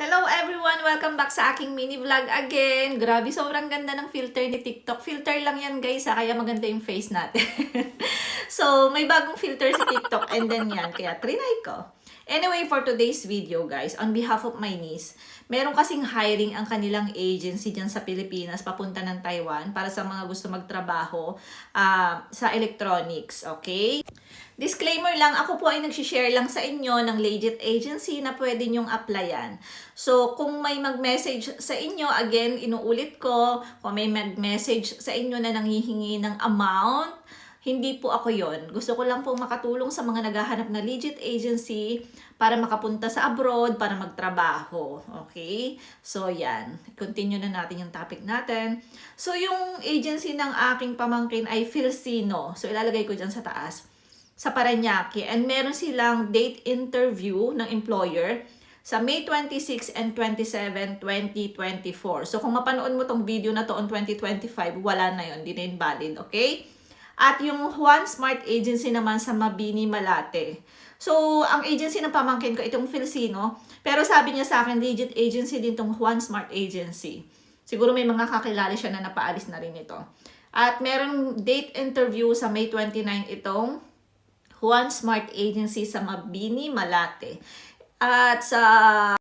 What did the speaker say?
Hello everyone! Welcome back sa aking mini vlog again. Grabe, sobrang ganda ng filter ni TikTok. Filter lang yan guys ha, kaya maganda yung face natin. so, may bagong filter si TikTok and then yan, kaya trinay ko. Anyway, for today's video guys, on behalf of my niece, meron kasing hiring ang kanilang agency dyan sa Pilipinas, papunta ng Taiwan, para sa mga gusto magtrabaho ah, sa electronics, okay? Disclaimer lang, ako po ay nagsishare lang sa inyo ng legit agency na pwede nyong applyan. So, kung may mag-message sa inyo, again, inuulit ko, kung may mag-message sa inyo na nanghihingi ng amount, hindi po ako yon. Gusto ko lang po makatulong sa mga naghahanap na legit agency para makapunta sa abroad, para magtrabaho. Okay? So, yan. Continue na natin yung topic natin. So, yung agency ng aking pamangkin ay Filsino. So, ilalagay ko dyan sa taas sa Paranaque and meron silang date interview ng employer sa May 26 and 27, 2024. So kung mapanood mo tong video na to on 2025, wala na yon, di na yun valid, okay? At yung Juan Smart Agency naman sa Mabini, Malate. So, ang agency ng pamangkin ko, itong Filsino, pero sabi niya sa akin, legit agency din tong Juan Smart Agency. Siguro may mga kakilala siya na napaalis na rin ito. At meron date interview sa May 29 itong Juan Smart Agency sa Mabini, Malate. At sa